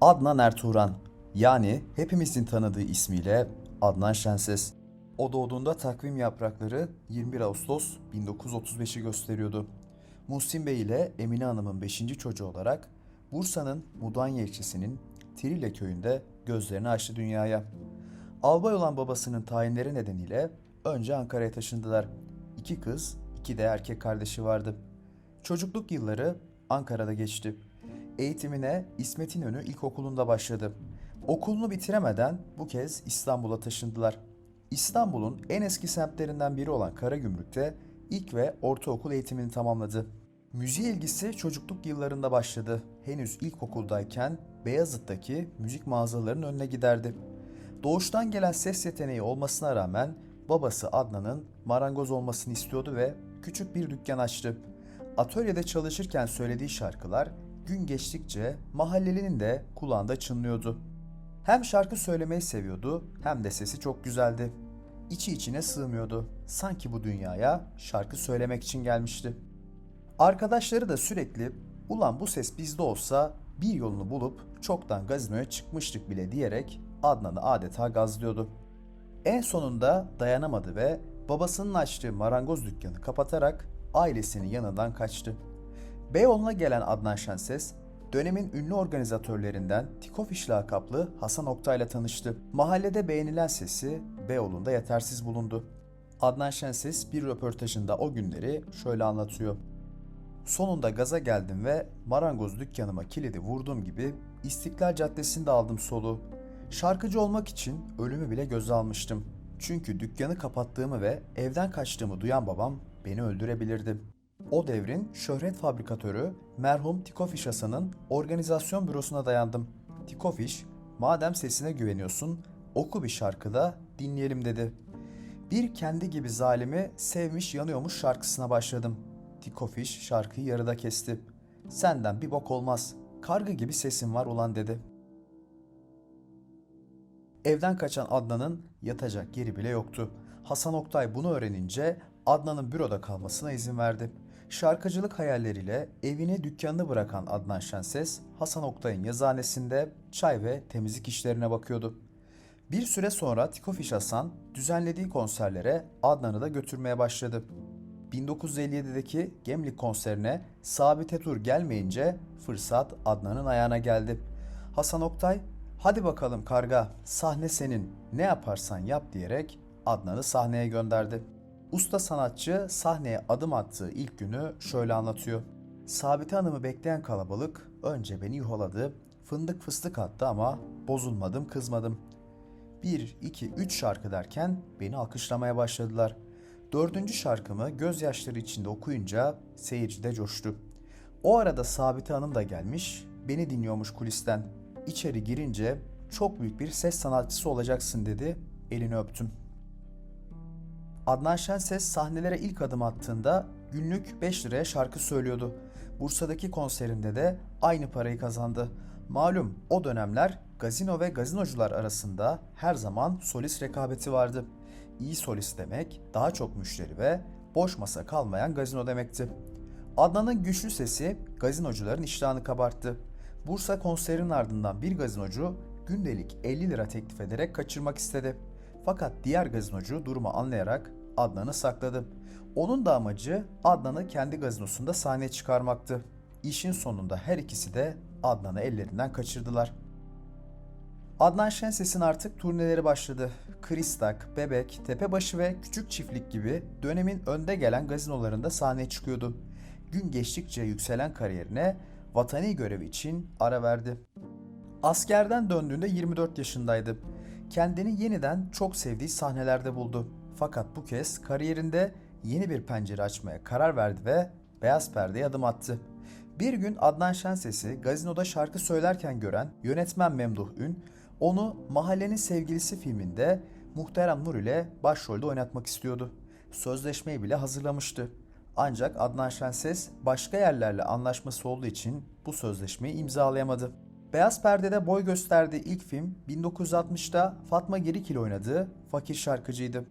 Adnan Ertuğran yani hepimizin tanıdığı ismiyle Adnan Şenses. O doğduğunda takvim yaprakları 21 Ağustos 1935'i gösteriyordu. Muhsin Bey ile Emine Hanım'ın 5. çocuğu olarak Bursa'nın Mudanya ilçesinin Tirile köyünde gözlerini açtı dünyaya. Albay olan babasının tayinleri nedeniyle önce Ankara'ya taşındılar. İki kız, iki de erkek kardeşi vardı. Çocukluk yılları Ankara'da geçti. Eğitimine İsmet İnönü İlkokulu'nda başladı. Okulunu bitiremeden bu kez İstanbul'a taşındılar. İstanbul'un en eski semtlerinden biri olan Karagümrük'te ilk ve ortaokul eğitimini tamamladı. Müziğe ilgisi çocukluk yıllarında başladı. Henüz ilkokuldayken Beyazıt'taki müzik mağazalarının önüne giderdi. Doğuştan gelen ses yeteneği olmasına rağmen babası Adnan'ın marangoz olmasını istiyordu ve küçük bir dükkan açtı. Atölyede çalışırken söylediği şarkılar gün geçtikçe mahallelinin de kulağında çınlıyordu. Hem şarkı söylemeyi seviyordu hem de sesi çok güzeldi. İçi içine sığmıyordu. Sanki bu dünyaya şarkı söylemek için gelmişti. Arkadaşları da sürekli ulan bu ses bizde olsa bir yolunu bulup çoktan gazinoya çıkmıştık bile diyerek Adnan'ı adeta gazlıyordu. En sonunda dayanamadı ve babasının açtığı marangoz dükkanı kapatarak ailesinin yanından kaçtı. Beyoğlu'na gelen Adnan Şenses, dönemin ünlü organizatörlerinden Tikofiş lakaplı Hasan Oktay'la tanıştı. Mahallede beğenilen sesi Beyoğlu'nda yetersiz bulundu. Adnan Şenses bir röportajında o günleri şöyle anlatıyor. Sonunda gaza geldim ve marangoz dükkanıma kilidi vurduğum gibi İstiklal Caddesi'nde aldım solu. Şarkıcı olmak için ölümü bile göze almıştım. Çünkü dükkanı kapattığımı ve evden kaçtığımı duyan babam beni öldürebilirdi. O devrin şöhret fabrikatörü merhum Tikofiş Hasan'ın organizasyon bürosuna dayandım. Tikofiş, madem sesine güveniyorsun, oku bir şarkıda dinleyelim dedi. Bir kendi gibi zalimi sevmiş yanıyormuş şarkısına başladım. Tikofiş şarkıyı yarıda kesti. Senden bir bok olmaz. Kargı gibi sesin var ulan dedi. Evden kaçan Adnan'ın yatacak yeri bile yoktu. Hasan Oktay bunu öğrenince Adnan'ın büroda kalmasına izin verdi. Şarkıcılık hayalleriyle evini dükkanını bırakan Adnan Şenses, Hasan Oktay'ın yazıhanesinde çay ve temizlik işlerine bakıyordu. Bir süre sonra Tikofiş Hasan düzenlediği konserlere Adnan'ı da götürmeye başladı. 1957'deki Gemlik konserine Sabit Etur gelmeyince fırsat Adnan'ın ayağına geldi. Hasan Oktay, hadi bakalım karga sahne senin ne yaparsan yap diyerek Adnan'ı sahneye gönderdi. Usta sanatçı sahneye adım attığı ilk günü şöyle anlatıyor. Sabite Hanım'ı bekleyen kalabalık önce beni yuhaladı, fındık fıstık attı ama bozulmadım kızmadım. 1, 2, 3 şarkı derken beni alkışlamaya başladılar. Dördüncü şarkımı gözyaşları içinde okuyunca seyirci de coştu. O arada Sabite Hanım da gelmiş, beni dinliyormuş kulisten. İçeri girince çok büyük bir ses sanatçısı olacaksın dedi, elini öptüm. Adnan Şenses sahnelere ilk adım attığında günlük 5 liraya şarkı söylüyordu. Bursa'daki konserinde de aynı parayı kazandı. Malum o dönemler gazino ve gazinocular arasında her zaman solist rekabeti vardı. İyi solist demek daha çok müşteri ve boş masa kalmayan gazino demekti. Adnan'ın güçlü sesi gazinocuların iştahını kabarttı. Bursa konserinin ardından bir gazinocu gündelik 50 lira teklif ederek kaçırmak istedi. Fakat diğer gazinocu durumu anlayarak Adnan'ı sakladı. Onun da amacı Adnan'ı kendi gazinosunda sahneye çıkarmaktı. İşin sonunda her ikisi de Adnan'ı ellerinden kaçırdılar. Adnan Şenses'in artık turneleri başladı. Kristak, Bebek, Tepebaşı ve Küçük Çiftlik gibi dönemin önde gelen gazinolarında sahneye çıkıyordu. Gün geçtikçe yükselen kariyerine vatani görevi için ara verdi. Askerden döndüğünde 24 yaşındaydı. Kendini yeniden çok sevdiği sahnelerde buldu. Fakat bu kez kariyerinde yeni bir pencere açmaya karar verdi ve beyaz perdeye adım attı. Bir gün Adnan Şenses'i gazinoda şarkı söylerken gören yönetmen Memduh Ün, onu Mahallenin Sevgilisi filminde Muhterem Nur ile başrolde oynatmak istiyordu. Sözleşmeyi bile hazırlamıştı. Ancak Adnan Şenses başka yerlerle anlaşması olduğu için bu sözleşmeyi imzalayamadı. Beyaz Perde'de boy gösterdiği ilk film 1960'da Fatma Girik ile oynadığı Fakir Şarkıcıydı.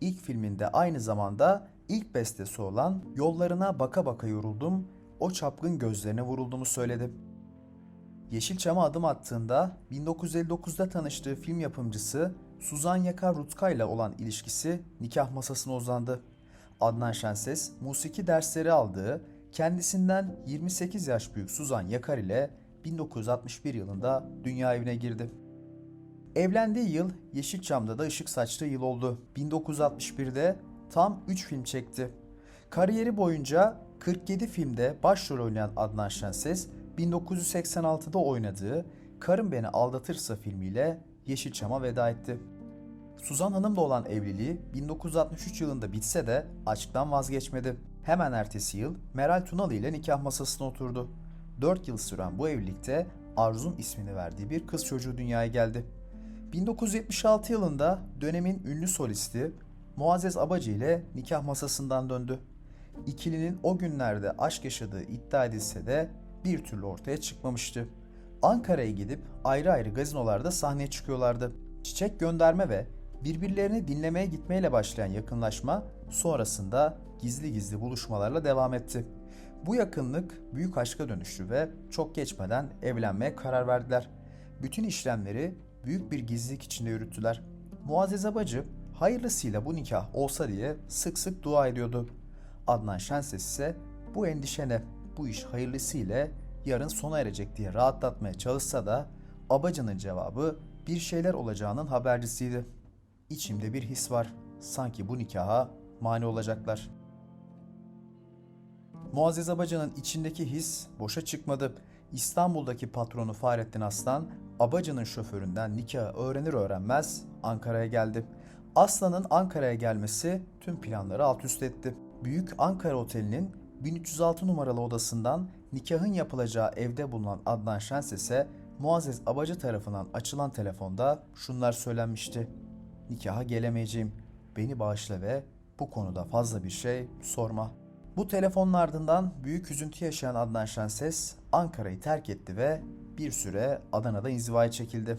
İlk filminde aynı zamanda ilk bestesi olan Yollarına baka baka yoruldum, o çapkın gözlerine vurulduğumu söyledi. Yeşilçam'a adım attığında 1959'da tanıştığı film yapımcısı Suzan Yakar Rutka ile olan ilişkisi nikah masasına uzandı. Adnan Şenses musiki dersleri aldığı kendisinden 28 yaş büyük Suzan Yakar ile 1961 yılında dünya evine girdi. Evlendiği yıl Yeşilçam'da da ışık saçtığı yıl oldu. 1961'de tam 3 film çekti. Kariyeri boyunca 47 filmde başrol oynayan Adnan Şenses, 1986'da oynadığı Karım Beni Aldatırsa filmiyle Yeşilçam'a veda etti. Suzan Hanım'la olan evliliği 1963 yılında bitse de aşktan vazgeçmedi. Hemen ertesi yıl Meral Tunalı ile nikah masasına oturdu. 4 yıl süren bu evlilikte Arzum ismini verdiği bir kız çocuğu dünyaya geldi. 1976 yılında dönemin ünlü solisti Muazzez Abacı ile nikah masasından döndü. İkilinin o günlerde aşk yaşadığı iddia edilse de bir türlü ortaya çıkmamıştı. Ankara'ya gidip ayrı ayrı gazinolarda sahneye çıkıyorlardı. Çiçek gönderme ve birbirlerini dinlemeye gitmeyle başlayan yakınlaşma sonrasında gizli gizli buluşmalarla devam etti. Bu yakınlık büyük aşka dönüştü ve çok geçmeden evlenmeye karar verdiler. Bütün işlemleri büyük bir gizlilik içinde yürüttüler. Muazzez Abacı hayırlısıyla bu nikah olsa diye sık sık dua ediyordu. Adnan Şenses ise bu endişene, bu iş hayırlısıyla yarın sona erecek diye rahatlatmaya çalışsa da Abacı'nın cevabı bir şeyler olacağının habercisiydi. İçimde bir his var. Sanki bu nikaha mani olacaklar. Muazzez Abacı'nın içindeki his boşa çıkmadı. İstanbul'daki patronu Fahrettin Aslan, Abacı'nın şoföründen nikahı öğrenir öğrenmez Ankara'ya geldi. Aslan'ın Ankara'ya gelmesi tüm planları alt üst etti. Büyük Ankara Oteli'nin 1306 numaralı odasından nikahın yapılacağı evde bulunan Adnan Şenses'e Muazzez Abacı tarafından açılan telefonda şunlar söylenmişti. Nikaha gelemeyeceğim. Beni bağışla ve bu konuda fazla bir şey sorma. Bu telefonun ardından büyük üzüntü yaşayan Adnan Şenses Ankara'yı terk etti ve bir süre Adana'da inzivaya çekildi.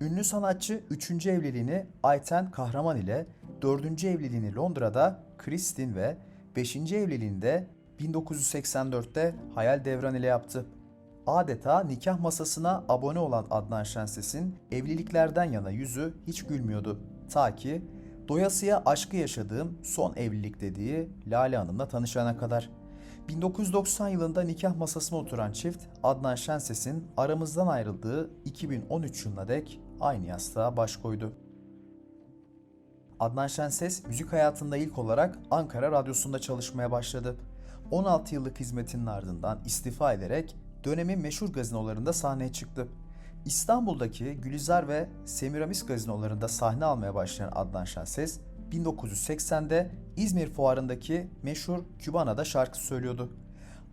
Ünlü sanatçı 3. evliliğini Ayten Kahraman ile 4. evliliğini Londra'da Kristin ve 5. evliliğinde 1984'te Hayal Devran ile yaptı. Adeta nikah masasına abone olan Adnan Şenses'in evliliklerden yana yüzü hiç gülmüyordu. Ta ki doyasıya aşkı yaşadığım son evlilik dediği Lale Hanım'la tanışana kadar. 1990 yılında nikah masasına oturan çift Adnan Şenses'in aramızdan ayrıldığı 2013 yılına dek aynı yastığa baş koydu. Adnan Şenses müzik hayatında ilk olarak Ankara Radyosu'nda çalışmaya başladı. 16 yıllık hizmetinin ardından istifa ederek dönemin meşhur gazinolarında sahneye çıktı. İstanbul'daki Gülizar ve Semiramis gazinolarında sahne almaya başlayan Adnan Şenses, 1980'de İzmir fuarındaki meşhur Kübana'da şarkı söylüyordu.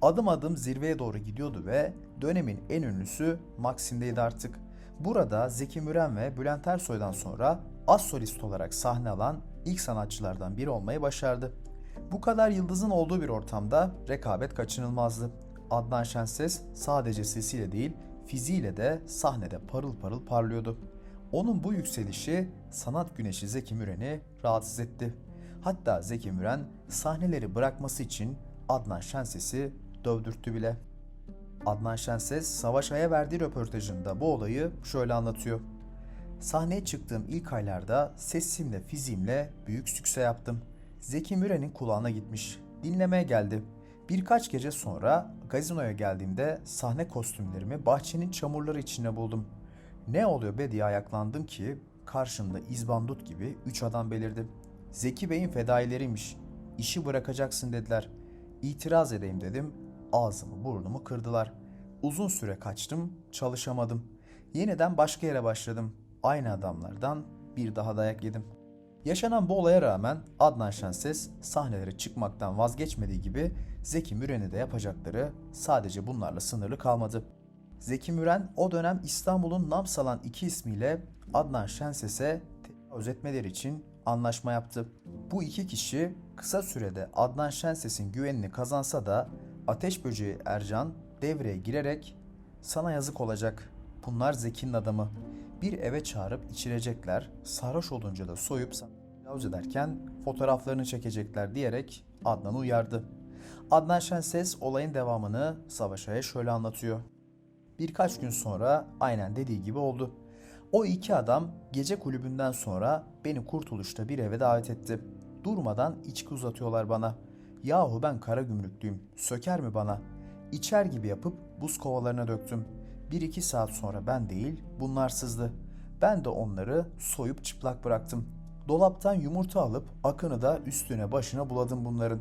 Adım adım zirveye doğru gidiyordu ve dönemin en ünlüsü Maxim'deydi artık. Burada Zeki Müren ve Bülent Ersoy'dan sonra az solist olarak sahne alan ilk sanatçılardan biri olmayı başardı. Bu kadar yıldızın olduğu bir ortamda rekabet kaçınılmazdı. Adnan Şenses sadece sesiyle değil, fiziğiyle de sahnede parıl parıl parlıyordu. Onun bu yükselişi sanat güneşi Zeki Müren'i rahatsız etti. Hatta Zeki Müren sahneleri bırakması için Adnan Şenses'i dövdürttü bile. Adnan Şenses Savaş Ay'a verdiği röportajında bu olayı şöyle anlatıyor. Sahneye çıktığım ilk aylarda sesimle fiziğimle büyük sükse yaptım. Zeki Müren'in kulağına gitmiş. Dinlemeye geldi. Birkaç gece sonra gazinoya geldiğimde sahne kostümlerimi bahçenin çamurları içinde buldum. Ne oluyor be diye ayaklandım ki karşımda izbandut gibi üç adam belirdi. Zeki Bey'in fedaileriymiş. İşi bırakacaksın dediler. İtiraz edeyim dedim. Ağzımı burnumu kırdılar. Uzun süre kaçtım, çalışamadım. Yeniden başka yere başladım. Aynı adamlardan bir daha dayak yedim. Yaşanan bu olaya rağmen Adnan Şenses sahnelere çıkmaktan vazgeçmediği gibi Zeki Müren'e de yapacakları sadece bunlarla sınırlı kalmadı. Zeki Müren o dönem İstanbul'un nam salan iki ismiyle Adnan Şenses'e tecavüz etmeleri için anlaşma yaptı. Bu iki kişi kısa sürede Adnan Şenses'in güvenini kazansa da Ateş Böceği Ercan devreye girerek sana yazık olacak. Bunlar Zeki'nin adamı. Bir eve çağırıp içirecekler. Sarhoş olunca da soyup tecavüz ederken fotoğraflarını çekecekler diyerek Adnan'ı uyardı. Adnan Şenses olayın devamını Savaş Ay'a şöyle anlatıyor. Birkaç gün sonra aynen dediği gibi oldu. O iki adam gece kulübünden sonra beni kurtuluşta bir eve davet etti. Durmadan içki uzatıyorlar bana. Yahu ben kara gümrüklüyüm. Söker mi bana? İçer gibi yapıp buz kovalarına döktüm. Bir iki saat sonra ben değil bunlar sızdı. Ben de onları soyup çıplak bıraktım. Dolaptan yumurta alıp akını da üstüne başına buladım bunların.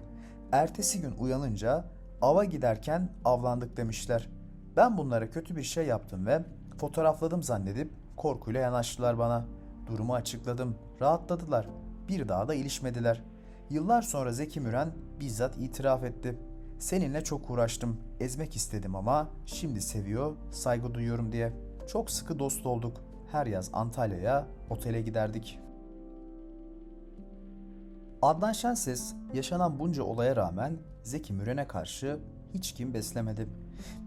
Ertesi gün uyanınca ava giderken avlandık demişler. Ben bunlara kötü bir şey yaptım ve fotoğrafladım zannedip korkuyla yanaştılar bana. Durumu açıkladım. Rahatladılar. Bir daha da ilişmediler. Yıllar sonra Zeki Müren bizzat itiraf etti. Seninle çok uğraştım. Ezmek istedim ama şimdi seviyor, saygı duyuyorum diye. Çok sıkı dost olduk. Her yaz Antalya'ya otele giderdik. Adnan Şenses yaşanan bunca olaya rağmen Zeki Müren'e karşı hiç kim beslemedi.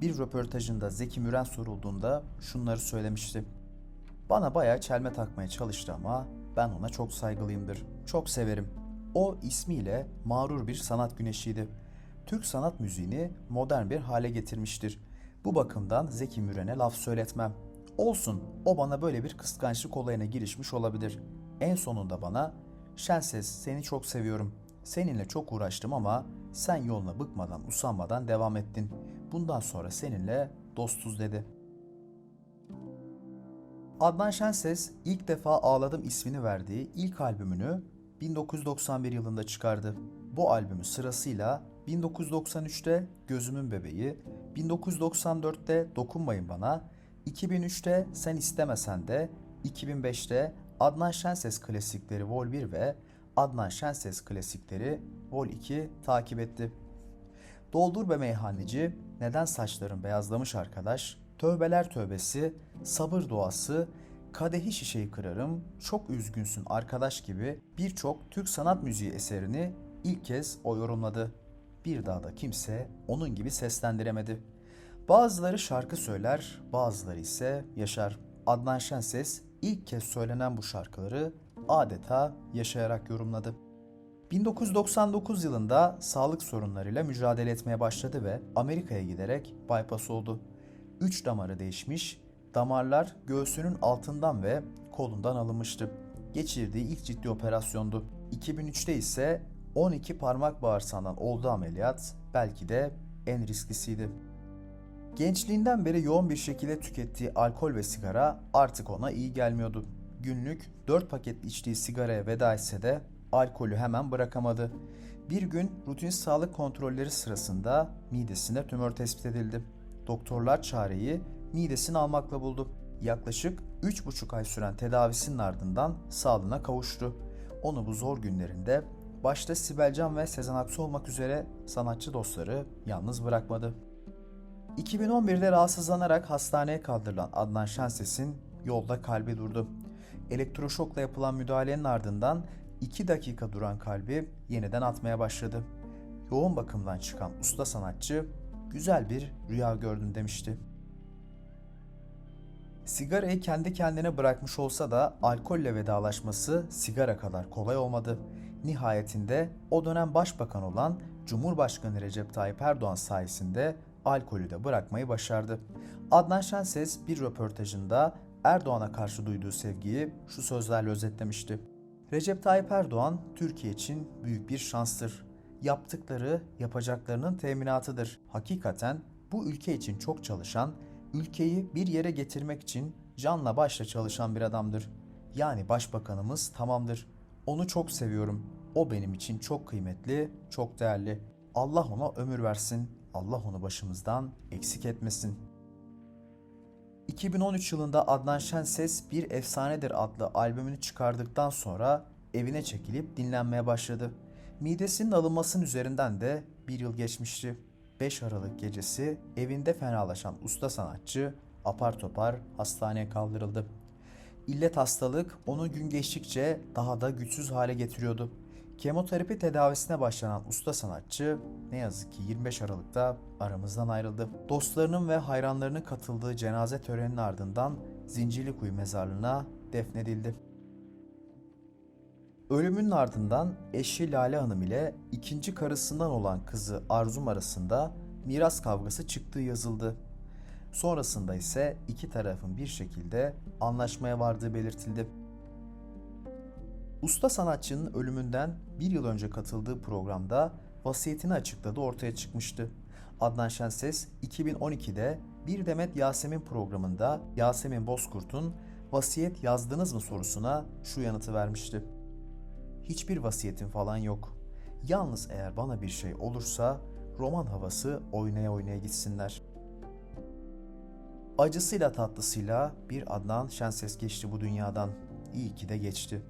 Bir röportajında Zeki Müren sorulduğunda şunları söylemişti. Bana bayağı çelme takmaya çalıştı ama ben ona çok saygılıyımdır. Çok severim. O ismiyle mağrur bir sanat güneşiydi. Türk sanat müziğini modern bir hale getirmiştir. Bu bakımdan Zeki Müren'e laf söyletmem. Olsun, o bana böyle bir kıskançlık olayına girişmiş olabilir. En sonunda bana, Şenses seni çok seviyorum. Seninle çok uğraştım ama sen yoluna bıkmadan, usanmadan devam ettin. Bundan sonra seninle dostuz dedi. Adnan Şenses ilk defa Ağladım ismini verdiği ilk albümünü 1991 yılında çıkardı. Bu albümü sırasıyla 1993'te Gözümün Bebeği, 1994'te Dokunmayın Bana, 2003'te Sen İstemesen de, 2005'te Adnan Şenses klasikleri Vol 1 ve Adnan Şenses klasikleri Vol 2 takip etti. Doldur be meyhaneci, neden saçların beyazlamış arkadaş, tövbeler tövbesi, sabır duası, kadehi şişeyi kırarım, çok üzgünsün arkadaş gibi birçok Türk sanat müziği eserini ilk kez o yorumladı. Bir daha da kimse onun gibi seslendiremedi. Bazıları şarkı söyler, bazıları ise yaşar. Adnan Şenses ilk kez söylenen bu şarkıları adeta yaşayarak yorumladı. 1999 yılında sağlık sorunlarıyla mücadele etmeye başladı ve Amerika'ya giderek bypass oldu. Üç damarı değişmiş, damarlar göğsünün altından ve kolundan alınmıştı. Geçirdiği ilk ciddi operasyondu. 2003'te ise 12 parmak bağırsağından olduğu ameliyat belki de en risklisiydi. Gençliğinden beri yoğun bir şekilde tükettiği alkol ve sigara artık ona iyi gelmiyordu. Günlük 4 paket içtiği sigaraya veda etse de alkolü hemen bırakamadı. Bir gün rutin sağlık kontrolleri sırasında midesinde tümör tespit edildi. Doktorlar çareyi midesini almakla buldu. Yaklaşık 3,5 ay süren tedavisinin ardından sağlığına kavuştu. Onu bu zor günlerinde başta Sibel Can ve Sezen Aksu olmak üzere sanatçı dostları yalnız bırakmadı. 2011'de rahatsızlanarak hastaneye kaldırılan Adnan Şenses'in yolda kalbi durdu. Elektroşokla yapılan müdahalenin ardından 2 dakika duran kalbi yeniden atmaya başladı. Yoğun bakımdan çıkan usta sanatçı güzel bir rüya gördüm demişti. Sigarayı kendi kendine bırakmış olsa da alkolle vedalaşması sigara kadar kolay olmadı. Nihayetinde o dönem başbakan olan Cumhurbaşkanı Recep Tayyip Erdoğan sayesinde alkolü de bırakmayı başardı. Adnan Şenses bir röportajında Erdoğan'a karşı duyduğu sevgiyi şu sözlerle özetlemişti. Recep Tayyip Erdoğan Türkiye için büyük bir şanstır. Yaptıkları yapacaklarının teminatıdır. Hakikaten bu ülke için çok çalışan, ülkeyi bir yere getirmek için canla başla çalışan bir adamdır. Yani başbakanımız tamamdır. Onu çok seviyorum. O benim için çok kıymetli, çok değerli. Allah ona ömür versin. Allah onu başımızdan eksik etmesin. 2013 yılında Adnan Şenses Bir Efsanedir adlı albümünü çıkardıktan sonra evine çekilip dinlenmeye başladı. Midesinin alınmasının üzerinden de bir yıl geçmişti. 5 Aralık gecesi evinde fenalaşan usta sanatçı apar topar hastaneye kaldırıldı. İllet hastalık onu gün geçtikçe daha da güçsüz hale getiriyordu. Kemoterapi tedavisine başlanan usta sanatçı ne yazık ki 25 Aralık'ta aramızdan ayrıldı. Dostlarının ve hayranlarının katıldığı cenaze töreninin ardından Zincirlikuyu mezarlığına defnedildi. Ölümünün ardından eşi Lale Hanım ile ikinci karısından olan kızı Arzum arasında miras kavgası çıktığı yazıldı. Sonrasında ise iki tarafın bir şekilde anlaşmaya vardığı belirtildi. Usta sanatçının ölümünden bir yıl önce katıldığı programda vasiyetini açıkladığı ortaya çıkmıştı. Adnan Şenses 2012'de Bir Demet Yasemin programında Yasemin Bozkurt'un vasiyet yazdınız mı sorusuna şu yanıtı vermişti. Hiçbir vasiyetim falan yok. Yalnız eğer bana bir şey olursa roman havası oynaya oynaya gitsinler. Acısıyla tatlısıyla bir Adnan Şenses geçti bu dünyadan. İyi ki de geçti.